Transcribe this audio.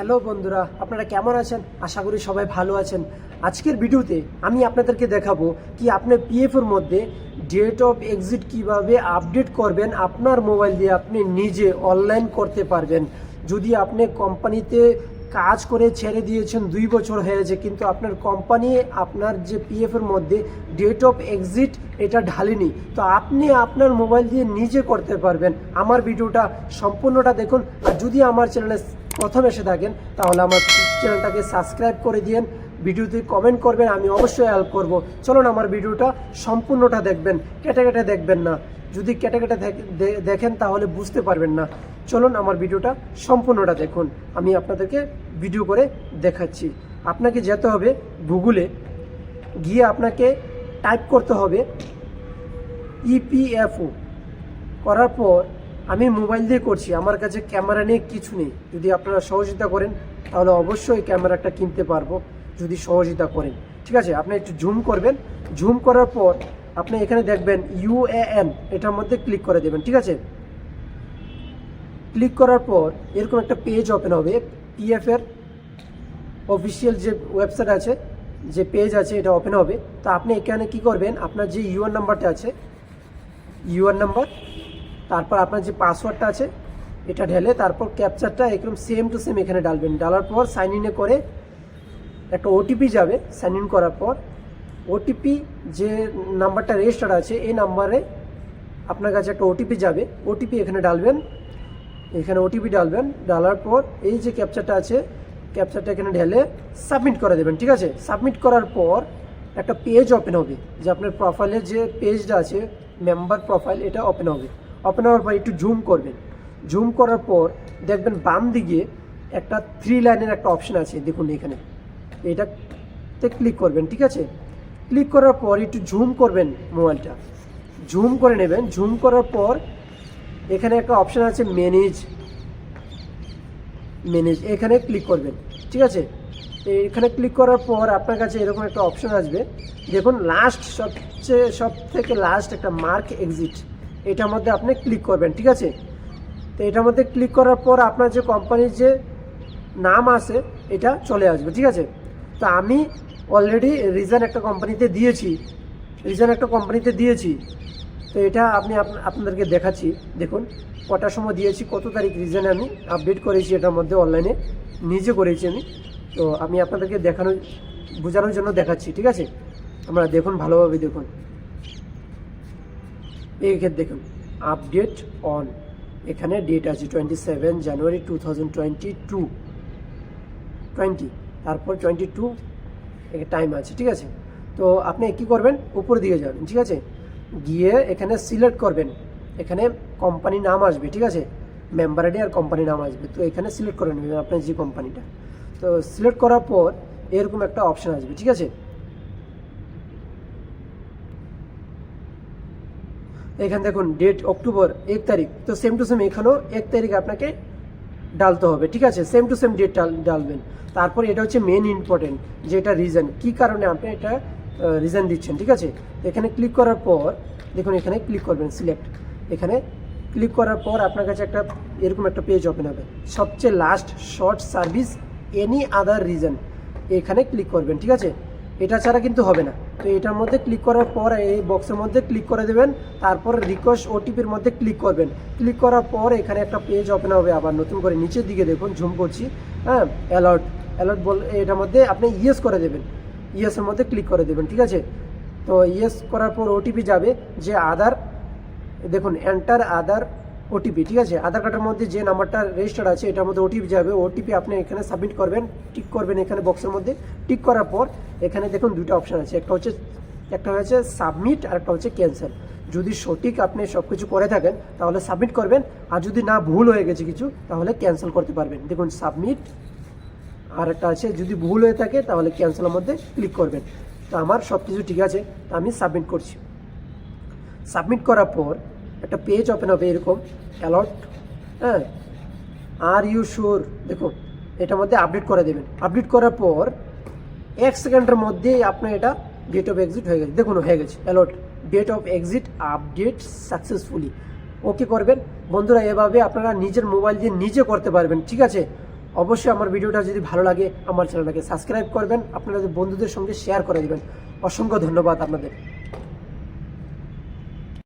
Hello বন্ধুরা, আপনারা কেমন আছেন? আশা করি সবাই ভালো আছেন। আজকের ভিডিওতে আমি আপনাদেরকে দেখাবো কি আপনার পিএফের মধ্যে ডেট অফ এক্সিট কীভাবে আপডেট করবেন আপনার মোবাইল দিয়ে আপনি নিজে অনলাইন করতে পারবেন। যদি আপনি কোম্পানিতে কাজ করে ছেড়ে দিয়েছেন, দুই বছর হয়েছে, কিন্তু আপনার কোম্পানি আপনার যে পিএফের মধ্যে ডেট অফ এক্সিট এটা ঢালেনি। তো আপনি আপনার মোবাইল দিয়ে নিজে করতে পারবেন। আমার ভিডিওটা সম্পূর্ণটা দেখুন, আর যদি আমার চ্যানেলে প্রথম এসে থাকেন, তাহলে আমার চ্যানেলটাকে সাবস্ক্রাইব করে দিন ভিডিওতে কমেন্ট করবেন, আমি অবশ্যই হেল্প করব। চলুন আমার ভিডিওটা সম্পূর্ণটা দেখবেন, কেটে কেটে দেখবেন না। যদি কেটে কেটে দেখ- দেখেন তাহলে বুঝতে পারবেন না। চলুন আমার ভিডিওটা সম্পূর্ণটা দেখুন, আমি আপনাদেরকে ভিডিও করে দেখাচ্ছি। আপনাকে যেতে হবে গুগলে গিয়ে আপনাকে টাইপ করতে হবে E ইপিএফও করার পর আমি মোবাইল দিয়ে করছি, আমার কাছে ক্যামেরা নিয়ে কিছু নেই। যদি আপনারা সহযোগিতা করেন, তাহলে অবশ্যই ক্যামেরাটা কিনতে পারব, যদি সহযোগিতা করেন। ঠিক আছে, আপনি একটু জুম করবেন। জুম করার পর আপনি এখানে দেখবেন ইউএএন এটার মধ্যে ক্লিক করে দেবেন, ঠিক আছে? ক্লিক করার পর এরকম একটা পেজ ওপেন হবে পিএফ এর অফিসিয়াল যে ওয়েবসাইট আছে, যে পেজ আছে, এটা ওপেন হবে। তো আপনি এখানে কি করবেন, আপনার যে ইউআর নাম্বারটা আছে ইউআর নাম্বার তারপর আপনার যে পাসওয়ার্ডটা আছে, এটা ঢেলে তারপর ক্যাপচারটা একদম সেম টু সেম এখানে ডালবেন। ডালার পর সাইন ইনে করে একটা ওটিপি যাবে সাইন ইন করার পর। ওটিপি যে নাম্বারটা রেজিস্টার আছে, এই নাম্বারে আপনার কাছে একটা ওটিপি যাবে। ওটিপি এখানে ডালবেন, এখানে ওটিপি ডালবেন, ডালার পর এই যে ক্যাপচারটা আছে ক্যাপচারটা এখানে ঢেলে সাবমিট করে দেবেন, ঠিক আছে? সাবমিট করার পর একটা পেজ ওপেন হবে, যে আপনার প্রোফাইলের যে পেজটা আছে মেম্বার প্রোফাইল এটা ওপেন হবে। ওপেন হওয়ার পর একটু জুম করবেন। জুম করার পর দেখবেন বাম দিকে একটা থ্রি লাইনের একটা অপশন আছে, দেখুন এখানে। এটাতে ক্লিক করবেন, ঠিক আছে? ক্লিক করার পর একটু জুম করবেন মোবাইলটা জুম করে নেবেন। জুম করার পর এখানে একটা অপশন আছে ম্যানেজ ম্যানেজ এখানে ক্লিক করবেন, ঠিক আছে? এখানে ক্লিক করার পর আপনার কাছে এরকম একটা অপশন আসবে। দেখুন লাস্ট সবচেয়ে সব থেকে লাস্ট একটা মার্ক এক্সিট এটার মধ্যে আপনি ক্লিক করবেন, ঠিক আছে? তো এটার মধ্যে ক্লিক করার পর আপনার যে কোম্পানির যে নাম আছে, এটা চলে আসবে, ঠিক আছে? তো আমি অলরেডি রিজন একটা কোম্পানিতে দিয়েছি রিজন একটা কোম্পানিতে দিয়েছি। তো এটা আপনি আপ- আপনাদেরকে দেখাচ্ছি। দেখুন কটার সময় দিয়েছি, কত তারিখ রিজনে আমি আপডেট করেছি এটার মধ্যে অনলাইনে নিজে করেছি আমি। তো আমি আপনাদেরকে দেখানোর, বোঝানোর জন্য দেখাচ্ছি, ঠিক আছে? আপনারা দেখুন, ভালোভাবে দেখুন। ক্ষেত্রে দেখুন আপডেট অন এখানে ডেট আছে twenty seven January two thousand twenty two twenty তারপর টোয়েন্টি টু টাইম আছে, ঠিক আছে? তো আপনি কি করবেন? উপর দিয়ে যাবেন, ঠিক আছে? গিয়ে এখানে সিলেক্ট করবেন, এখানে কোম্পানি নাম আসবে, ঠিক আছে? মেম্বার আইডি আর কোম্পানি নাম আসবে, তো এখানে সিলেক্ট করে নেবেন আপনার যে কোম্পানিটা তো সিলেক্ট করার পর এরকম একটা অপশন আসবে, ঠিক আছে? এখানে দেখুন ডেট অক্টোবর এক তারিখ। তো সেম টু সেম এখানেও এক তারিখ আপনাকে ডালতে হবে, ঠিক আছে? সেম টু সেম ডেট ডালবেন। তারপর এটা হচ্ছে মেন ইম্পর্টেন্ট যে এটা রিজন কী কারণে আপনি এটা রিজন দিচ্ছেন, ঠিক আছে? এখানে ক্লিক করার পর, দেখুন, এখানে ক্লিক করবেন সিলেক্ট এখানে ক্লিক করার পর আপনার কাছে একটা এরকম একটা পেজ ওপেন হবে। সবচেয়ে last short service any other reason এখানে ক্লিক করবেন, ঠিক আছে? এটা ছাড়া কিন্তু হবে না। তো এটার মধ্যে ক্লিক করার পর এই বক্সের মধ্যে ক্লিক করে দেবেন, তারপর রিকোয়েস্ট ওটিপির মধ্যে ক্লিক করবেন। ক্লিক করার পর এখানে একটা পেজ ওপেন হবে আবার নতুন করে নিচের দিকে দেখুন ঝুম করছি হ্যাঁ অ্যালার্ট অ্যালার্ট বল এটার মধ্যে আপনি ইয়েস করে দেবেন। ইয়েসের মধ্যে ক্লিক করে দেবেন, ঠিক আছে? তো ইয়েস করার পর ওটিপি যাবে, যে আধার দেখুন এন্টার আধার ওটিপি ঠিক আছে? আধার কার্ডের মধ্যে যে নাম্বারটা রেজিস্টার আছে, এটার মধ্যে ওটিপি যাবে। ওটিপি আপনি এখানে সাবমিট করবেন টিক করবেন এখানে বক্সের মধ্যে। টিক করার পর এখানে দেখুন দুটো অপশান আছে। একটা হচ্ছে একটা হচ্ছে সাবমিট আর একটা হচ্ছে ক্যান্সেল যদি সঠিক আপনি সব কিছু করে থাকেন, তাহলে সাবমিট করবেন। আর যদি না, ভুল হয়ে গেছে কিছু, তাহলে ক্যান্সেল করতে পারবেন। দেখুন সাবমিট আর একটা আছে। যদি ভুল হয়ে থাকে, তাহলে ক্যান্সেলের মধ্যে ক্লিক করবেন। তো আমার সব কিছু ঠিক আছে আমি সাবমিট করছি। সাবমিট করার পর একটা পেজ ওপেন হবে এরকম অ্যালার্ট হ্যাঁ? আর ইউ শিওর দেখুন এটার মধ্যে আপডেট করে দেবেন। আপডেট করার পর এক সেকেন্ডের মধ্যেই আপনার এটা ডেট অফ এক্সিট হয়ে গেছে। দেখুন, হয়ে গেছে alert date of exit update successfully okay করবেন। বন্ধুরা, এভাবে আপনারা নিজের মোবাইল দিয়ে নিজে করতে পারবেন, ঠিক আছে? অবশ্যই আমার ভিডিওটা যদি ভালো লাগে, আমার চ্যানেলটাকে সাবস্ক্রাইব করবেন। আপনাদের বন্ধুদের সঙ্গে শেয়ার করে দেবেন। অসংখ্য ধন্যবাদ আপনাদের।